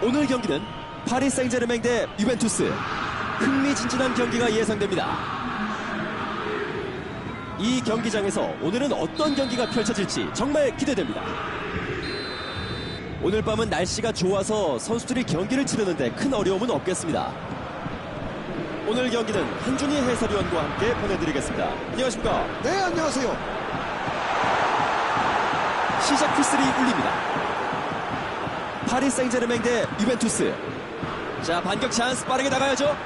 오늘 경기는 파리 생제르맹 대 유벤투스 흥미진진한 경기가 예상됩니다. 이 경기장에서 오늘은 어떤 경기가 펼쳐질지 정말 기대됩니다. 오늘 밤은 날씨가 좋아서 선수들이 경기를 치르는데 큰 어려움은 없겠습니다. 오늘 경기는 한준희 해설위원과 함께 보내드리겠습니다. 안녕하십니까? 네, 안녕하세요. 시작 휘슬이 울립니다. 파리 생제르맹 대 유벤투스. 자, 반격 찬스 빠르게 나가야죠.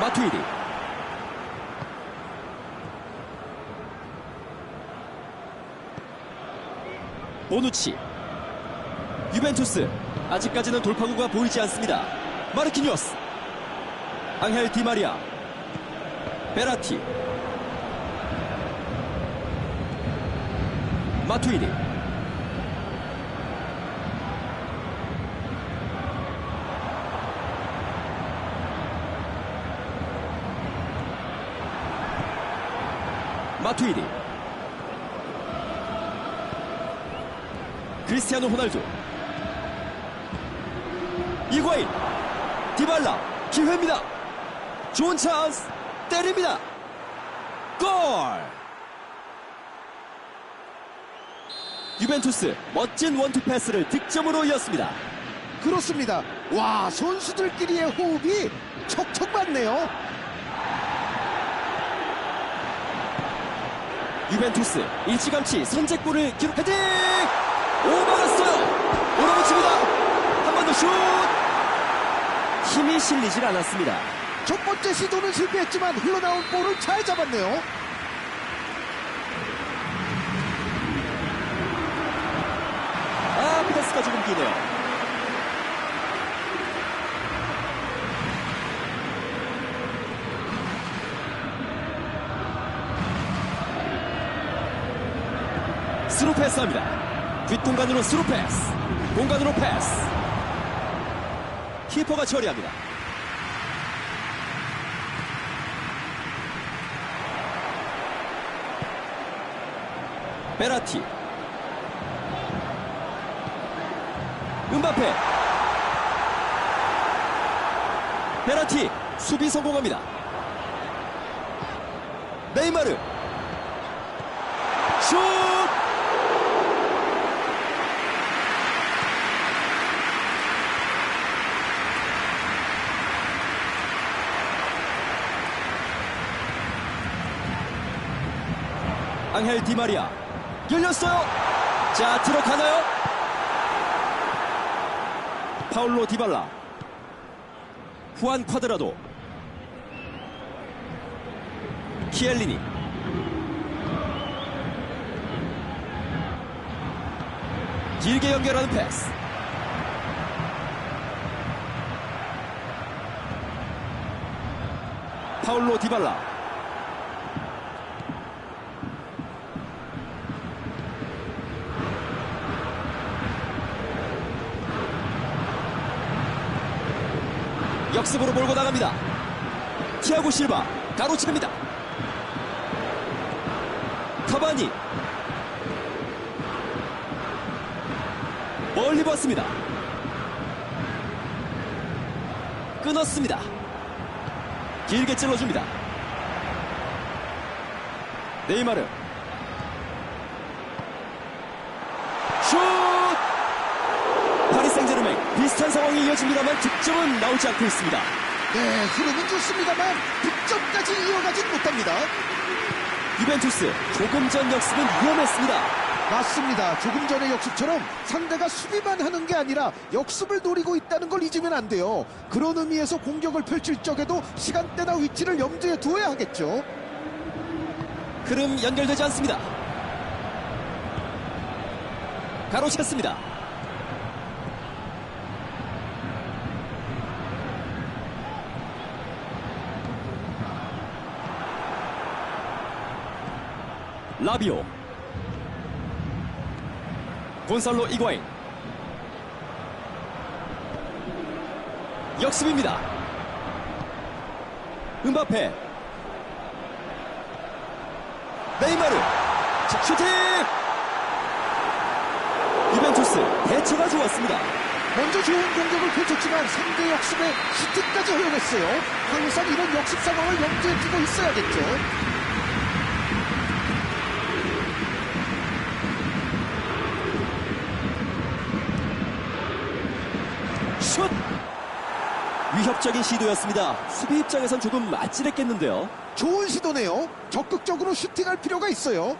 마투이디. 보누치 유벤투스 아직까지는 돌파구가 보이지 않습니다. 마르키뉴스 앙헬 디마리아 베라티 마투이니. 마투이니. 크리스티아노 호날두 이과인 디발라 기회입니다. 좋은 찬스 때립니다. 골! 유벤투스 멋진 원투 패스를 득점으로 이었습니다. 그렇습니다. 와, 선수들끼리의 호흡이 척척 맞네요. 유벤투스 일찌감치 선제골을 기록 헤딩! 오 막았어요. 오라붙입니다. 한 번 더 슛 힘이 실리질 않았습니다. 첫 번째 시도는 실패했지만 흘러나온 볼을 잘 잡았네요. 아 패스가 조금 기네요. 스루 패스합니다. 뒷공간으로 스루 패스. 공간으로 패스 키퍼가 처리합니다. 베라티. 음바페. 베라티. 수비 성공합니다. 네이마르 슛 앙헬 디마리아. 열렸어요. 자 들어가나요? 파울로 디발라. 후안 콰드라도. 키엘리니. 길게 연결하는 패스. 파울로 디발라 역습으로 몰고 나갑니다. 티아고 실바 가로채입니다. 카바니 멀리 봤습니다. 끊었습니다. 길게 찔러줍니다. 네이마르 슛! 파리 생제르맹 비슷한 상황이 이어집니다만 득점은 나오지 않고 있습니다. 네, 흐름은 좋습니다만 득점까지 이어가진 못합니다. 유벤투스 조금 전 역습은 위험했습니다. 맞습니다. 조금 전의 역습처럼 상대가 수비만 하는 게 아니라 역습을 노리고 있다는 걸 잊으면 안 돼요. 그런 의미에서 공격을 펼칠 적에도 시간대나 위치를 염두에 두어야 하겠죠. 흐름 연결되지 않습니다. 가로챘습니다. 라비오. 곤살로 이과인 역습입니다. 은바페. 네이마르. 슈팅! 이벤투스 대처가 좋았습니다. 먼저 좋은 공격을 펼쳤지만 상대 역습에 슈팅까지 허용했어요. 항상 이런 역습 상황을 염두에 두고 있어야겠죠. 위협적인 시도였습니다. 수비 입장에선 조금 아찔했겠는데요. 좋은 시도네요. 적극적으로 슈팅할 필요가 있어요.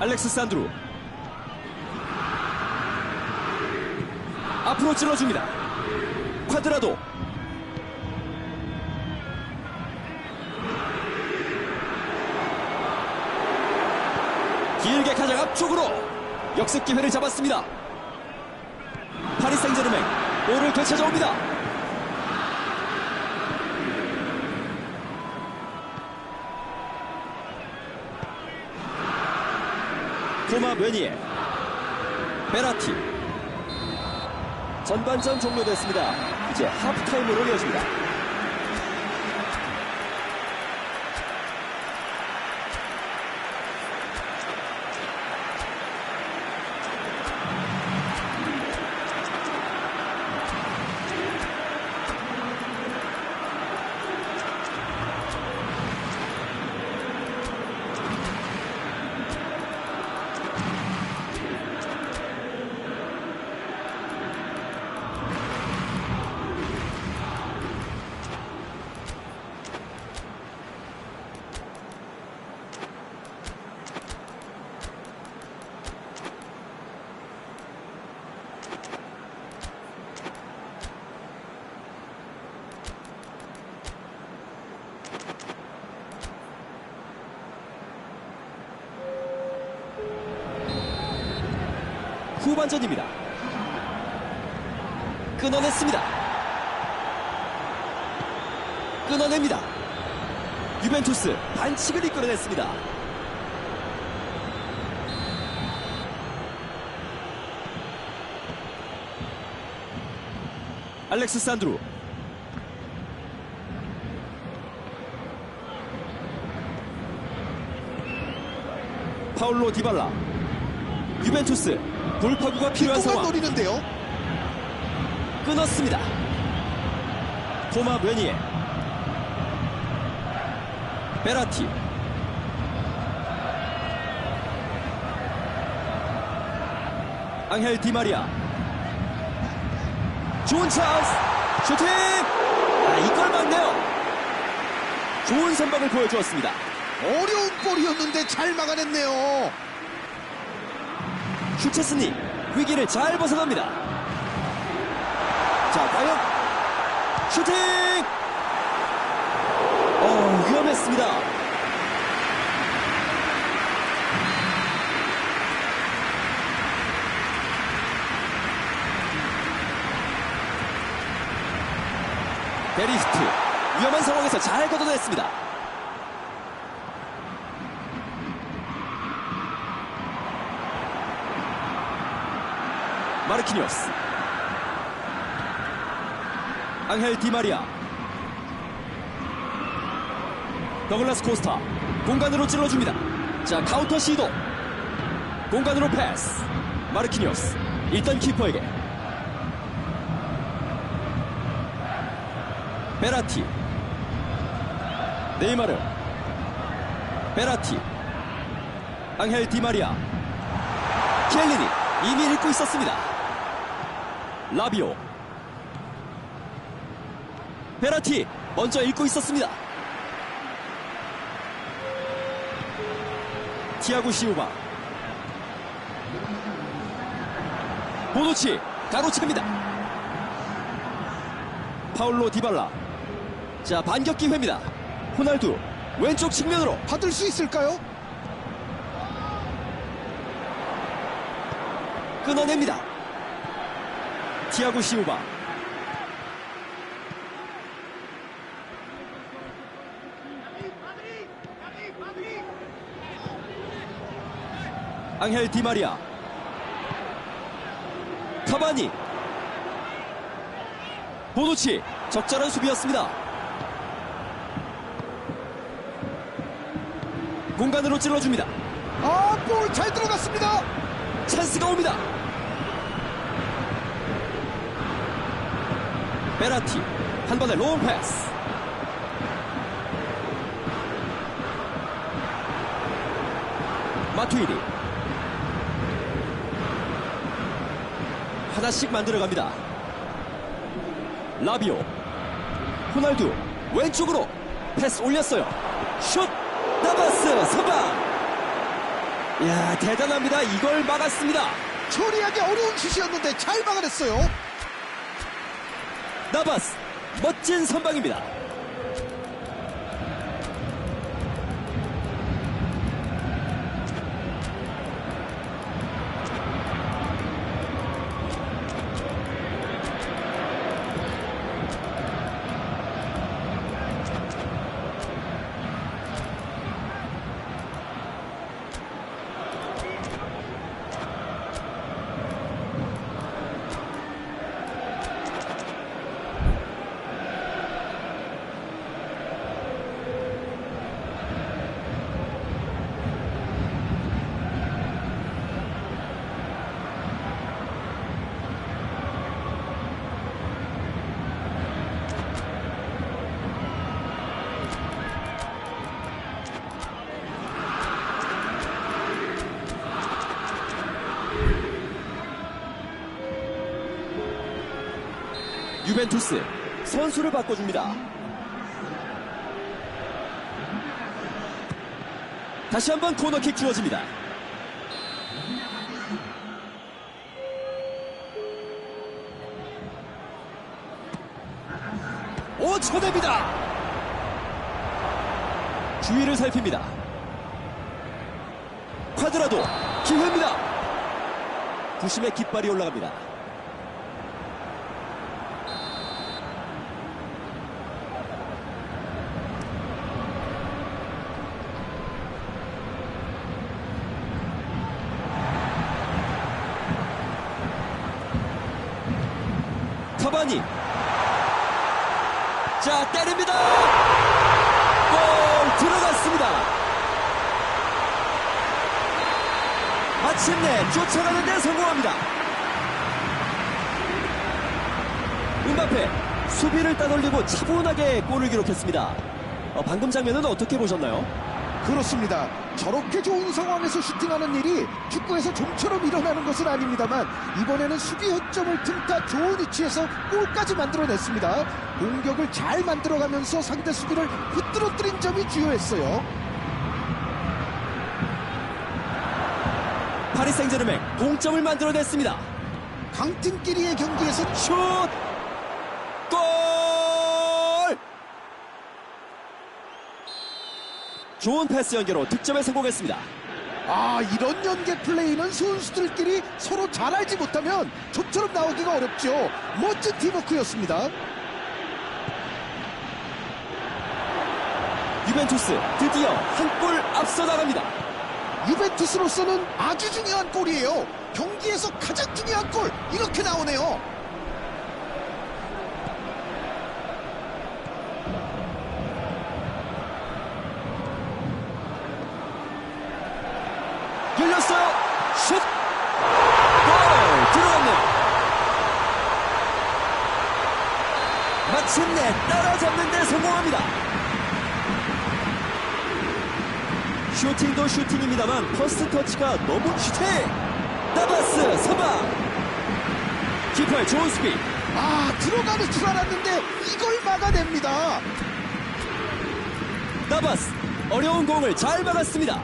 알렉스 산드루. 앞으로 찔러줍니다. 쿼드라도. 길게 가장 앞쪽으로 역습 기회를 잡았습니다. 파리 생제르맹 볼을 되찾아옵니다. 토마 베니에 베라티 전반전 종료됐습니다. 이제 하프타임으로 이어집니다. 후반전입니다. 끊어냈습니다. 끊어냅니다. 유벤투스 반칙을 이끌어냈습니다. 알렉스 산드루 파울로 디발라 유벤투스 돌파구가 필요한 뒷공간 상황. 노리는데요. 끊었습니다. 토마 베니에. 베라티. 앙헬 디마리아. 좋은 찬스. 슈팅! 아, 이걸 맞네요. 좋은 선방을 보여주었습니다. 어려운 골이었는데 잘 막아냈네요. 슈체스니 위기를 잘 벗어납니다. 자 과연 슈팅! 어 위험했습니다. 베리스트 위험한 상황에서 잘 걷어냈습니다 마르키니오스. 앙헬 디마리아. 더글라스 코스타 공간으로 찔러줍니다. 자 카운터 시도. 공간으로 패스. 마르키니오스 일단 키퍼에게. 베라티. 네이마르. 베라티. 앙헬 디마리아. 켈리니 이미 읽고 있었습니다 라비오. 베라티 먼저 읽고 있었습니다. 티아고 시우바 보노치 가로채입니다. 파울로 디발라. 자 반격 기회입니다. 호날두 왼쪽 측면으로 받을 수 있을까요? 끊어냅니다. 티아고 시우바. 앙헬 디마리아. 카바니. 보누치 적절한 수비였습니다. 공간으로 찔러줍니다. 아, 볼 잘 들어갔습니다. 찬스가 옵니다 베라티 한 번에 롱 패스. 마투이디 하나씩 만들어갑니다. 라비오. 호날두. 왼쪽으로 패스 올렸어요. 슛! 나바스! 선방! 이야 대단합니다. 이걸 막았습니다. 처리하기 어려운 슛이었는데 잘 막아냈어요. 나바스 멋진 선방입니다 유벤투스 선수를 바꿔줍니다. 다시 한번 코너킥 주어집니다. 오 쳐냅니다. 주위를 살핍니다. 쿼드라도 기회입니다. 부심의 깃발이 올라갑니다. 카바니 자 때립니다. 골 들어갔습니다. 마침내 쫓아가는 데 성공합니다. 은바페 수비를 따돌리고 차분하게 골을 기록했습니다. 어, 방금 장면은 어떻게 보셨나요? 그렇습니다. 저렇게 좋은 상황에서 슈팅하는 일이 축구에서 좀처럼 일어나는 것은 아닙니다만 이번에는 수비 허점을 틈타 좋은 위치에서 골까지 만들어냈습니다. 공격을 잘 만들어가면서 상대 수비를 붙들어뜨린 점이 주요했어요. 파리 생제르맹 동점을 만들어냈습니다 강팀끼리의 경기에서 슛! 골! 좋은 패스 연계로 득점에 성공했습니다. 아 이런 연계 플레이는 선수들끼리 서로 잘 알지 못하면 좀처럼 나오기가 어렵죠. 멋진 팀워크였습니다. 유벤투스 드디어 한 골 앞서 나갑니다. 유벤투스로서는 아주 중요한 골이에요. 경기에서 가장 중요한 골 이렇게 나오네요. 열렸어요. 슛! 골! 들어갔네요. 마침내 따라잡는 데 성공합니다. 슈팅도 슈팅입니다만 퍼스트 터치가 너무 슈팅! 나바스 선방! 키퍼의 좋은 수비. 아 들어가는 줄 알았는데 이걸 막아냅니다. 나바스 어려운 공을 잘 막았습니다.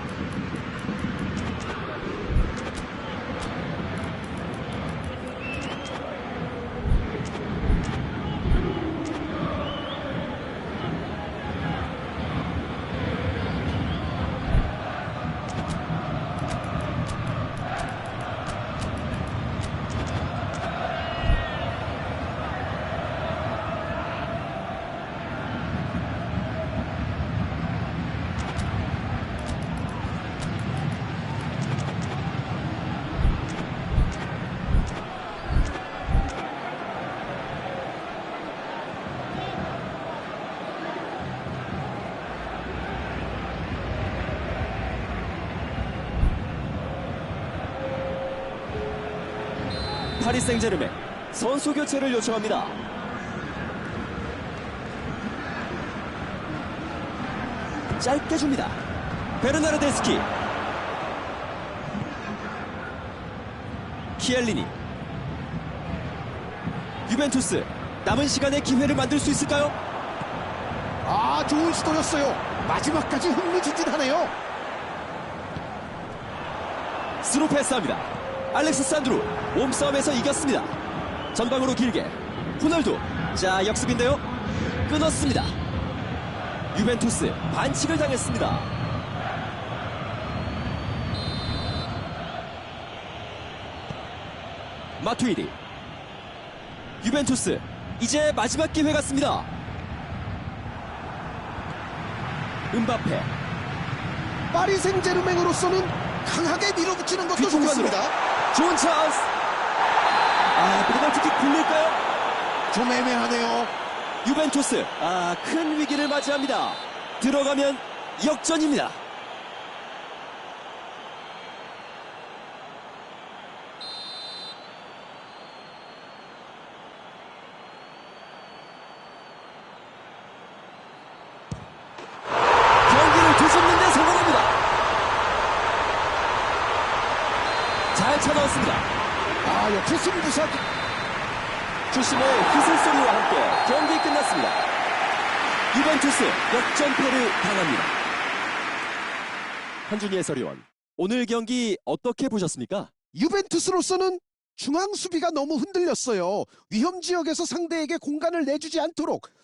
파리 생제르맹 선수 교체를 요청합니다. 짧게 줍니다. 베르나르데스키 키엘리니 유벤투스 남은 시간에 기회를 만들 수 있을까요? 아, 좋은 시도였어요. 마지막까지 흥미진진하네요. 스루 패스합니다. 알렉스 산드루 몸싸움에서 이겼습니다. 전방으로 길게 호날두 자 역습인데요. 끊었습니다. 유벤투스 반칙을 당했습니다. 마투이디 유벤투스 이제 마지막 기회 같습니다. 음바페 파리 생제르맹으로서는 강하게 밀어붙이는 것도. 좋겠습니다. 좋은 찬스. 아, 페널티킥 굴릴까요? 좀 애매하네요. 유벤투스, 아, 큰 위기를 맞이합니다. 들어가면 역전입니다. 경기를 뒤집는 데 성공합니다. 잘 쳐넣었습니다. 아, 승부사 주심의 휘슬 소리와 함께 경기 끝났습니다. 유벤투스 역전패를 당합니다. 한준희 해설위원, 오늘 경기 어떻게 보셨습니까? 유벤투스로서는 중앙 수비가 너무 흔들렸어요. 위험 지역에서 상대에게 공간을 내주지 않도록